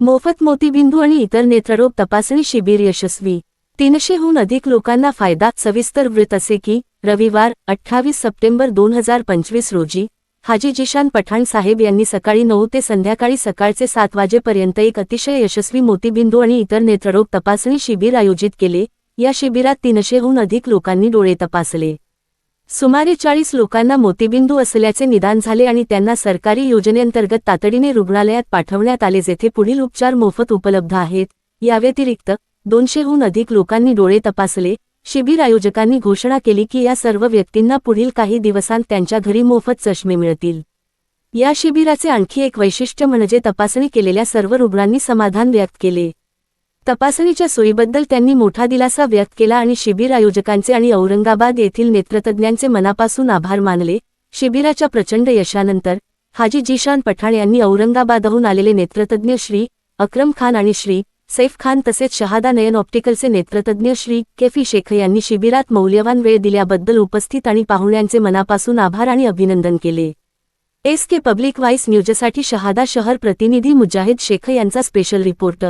मोफत मोतीबिंदू आणि इतर नेत्ररोग तपासणी शिबिर यशस्वी. तीनशेहून अधिक लोकांना फायदा सविस्तर वृत्त असे की रविवार अठ्ठावीस सप्टेंबर दोन हजार पंचवीस रोजी हाजी जिशान पठाण साहेब यांनी सकाळी नऊ ते संध्याकाळी सकाळचे सात वाजेपर्यंत एक अतिशय यशस्वी मोतीबिंदू आणि इतर नेत्ररोग तपासणी शिबिर आयोजित केले. या शिबिरात तीनशेहून अधिक लोकांनी डोळे तपासले. सुमारे चाळीस लोकांना मोतीबिंदू असल्याचे निदान झाले आणि त्यांना सरकारी योजनेअंतर्गत तातडीने रुग्णालयात पाठवण्यात आले जेथे पुढील उपचार मोफत उपलब्ध आहेत. याव्यतिरिक्त दोनशेहून अधिक लोकांनी डोळे तपासले. शिबिर आयोजकांनी घोषणा केली की या सर्व व्यक्तींना पुढील काही दिवसांत त्यांच्या घरी मोफत चष्मे मिळतील. या शिबिराचे आणखी एक वैशिष्ट्य म्हणजे तपासणी केलेल्या सर्व रुग्णांनी समाधान व्यक्त केले. तपासणीच्या सोयीबद्दल त्यांनी मोठा दिलासा व्यक्त केला आणि शिबिर आयोजकांचे आणि औरंगाबाद येथील नेत्रतज्ञांचे मनापासून आभार मानले. शिबिराच्या प्रचंड यशानंतर हाजी जीशान पठाण यांनी औरंगाबादहून आलेले नेत्रतज्ञ श्री अक्रम खान आणि श्री सैफ खान तसेच शहादा नयन ऑप्टिकलचे नेत्रतज्ञ श्री केफी शेख यांनी शिबिरात मौल्यवान वेळ दिल्याबद्दल उपस्थित आणि पाहुण्यांचे मनापासून आभार आणि अभिनंदन केले. एस के पब्लिक वाईस न्यूजसाठी शहादा शहर प्रतिनिधी मुजाहिद शेख यांचा स्पेशल रिपोर्ट.